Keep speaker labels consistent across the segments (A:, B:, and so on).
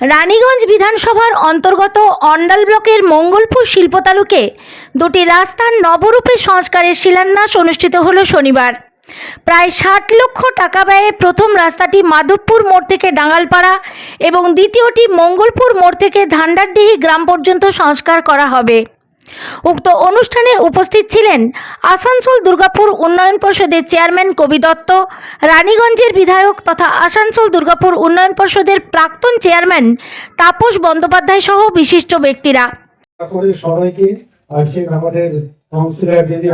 A: রানীগঞ্জ বিধানসভার অন্তর্গত অন্ডাল ব্লকের মঙ্গলপুর শিল্প তালুকে দুটি রাস্তার নবরূপে সংস্কারের শিলান্যাস অনুষ্ঠিত হল শনিবার। প্রায় ষাট লক্ষ টাকা ব্যয়ে প্রথম রাস্তাটি মাধবপুর মোড় থেকে ডাঙ্গালপাড়া এবং দ্বিতীয়টি মঙ্গলপুর মোড় থেকে ধান্ডারডিহি গ্রাম পর্যন্ত সংস্কার করা হবে। উক্ত অনুষ্ঠানে উপস্থিত ছিলেন আসানসোল দুর্গাপুর উন্নয়ন পর্ষদের চেয়ারম্যান কবি দত্ত, রানীগঞ্জের বিধায়ক তথা আসানসোল দুর্গাপুর উন্নয়ন পর্ষদের প্রাক্তন চেয়ারম্যান তাপস বন্দ্যোপাধ্যায় সহ বিশিষ্ট ব্যক্তিরা
B: আমাদের কাউন্সিলর দিদি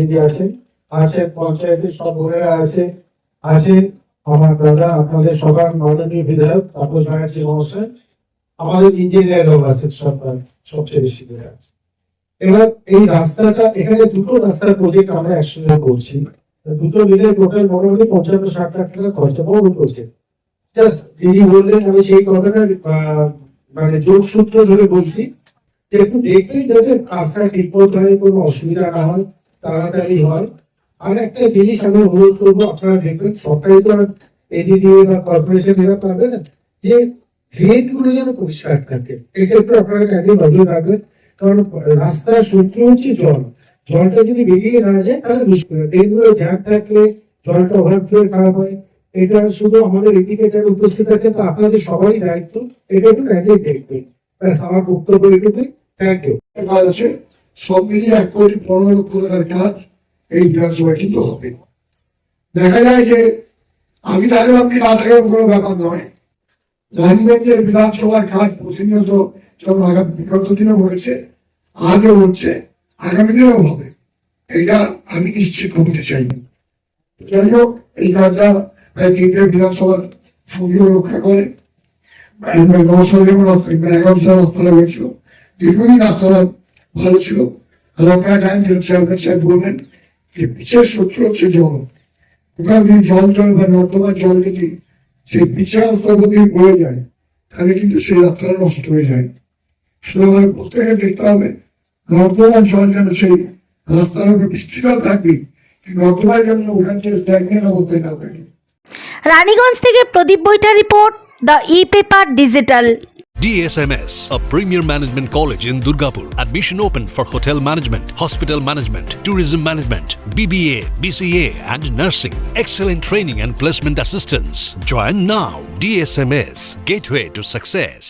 B: দিদি আছেন আছেন পঞ্চায়েতের সব আছে, আছেন আমার দাদা, আপনাদের সবার মাননীয় বিধায়ক তাপস ব্যানার্জি মহাশয়, আমাদের আছেন সবচেয়ে বেশি আছে। এবার এই রাস্তাটা, এখানে দুটো রাস্তার প্রজেক্ট আমরা একসঙ্গে করছি। দুটো মিলে টোটাল মোটামুটি পঞ্চান্ন ষাট লাখ টাকা খরচা বহু করছে। দিদি বললেন, আমি সেই কথাটা মানে যোগসূত্র ধরে বলছি যে একটু দেখবেন যাতে কাজটা ঠিক মতো হয়, কোনো অসুবিধা না হয়, তাড়াতাড়ি হয়। আর একটা জিনিস আমি অনুরোধ করব, আপনারা দেখবেন সরকারি তো আর এডিডিএ বা কর্পোরেশন এরা পারবে না। যে ড্রেনগুলো যেন পরিষ্কার থাকে একটু আপনারা কাজে নজর রাখবেন কারণ রাস্তার শত্রু হচ্ছে জল। জলটা যদি বেরিয়ে না যায়, তাহলে মুশকিল ড্রেনগুলো জ্যাম থাকলে জলটা ওভারফ্লো খারাপ হয়। এটা শুধু আমাদের এদিকে যারা উপস্থিত আছে, তা আপনাদের সবারই দায়িত্ব। এটা একটু কাজে দেখবেন। ব্যাস, আমার বক্তব্য এটুকুই। থ্যাংক ইউ
C: সব মিলিয়ে এক কোটি পনেরো লক্ষ টাকার কাজ এই বিধানসভায় কিন্তু হবে। দেখা যায় যে, আমি থাকলাম কি না থাকলাম কোনো ব্যাপার নয়। রানীগঞ্জের বিধানসভার কাজ প্রতিনিয়ত যেমন বিগত দিনেও হয়েছে, আজও হচ্ছে, আগামী দিনেও হবে। এটা আমি নিশ্চিত করতে চাই। যাই হোক, এই কাজটা প্রায় তিনটে বিধানসভার সঙ্গেও রক্ষা করে। রাস্তাটা হয়েছিল দীর্ঘদিন রাস্তাটা ভালো ছিল। বললেন, যে বিশেষ শত্রু হচ্ছে জল। ওখানে যদি জল জল বা নর্দমার জল যদি সেই উপর দিয়ে বয়ে যায়, তাহলে কিন্তু সেই রাস্তাটা নষ্ট হয়ে যায়। সুতরাং আমাদের প্রত্যেকে দেখতে হবে নর্দমার জল যেন সেই রাস্তার উপর বৃষ্টিকাল থাকবে নর্দমার জন্য ওখানে যে স্ট্যাগনেট অবস্থায় না থাকে
A: রানীগঞ্জ থেকে Pradip Baitha report the e paper digital
D: DSMS, a premier management college in Durgapur. Admission open for hotel management, hospital management, tourism management, BBA, BCA, and nursing. Excellent training and placement assistance. Join now. DSMS, gateway to success.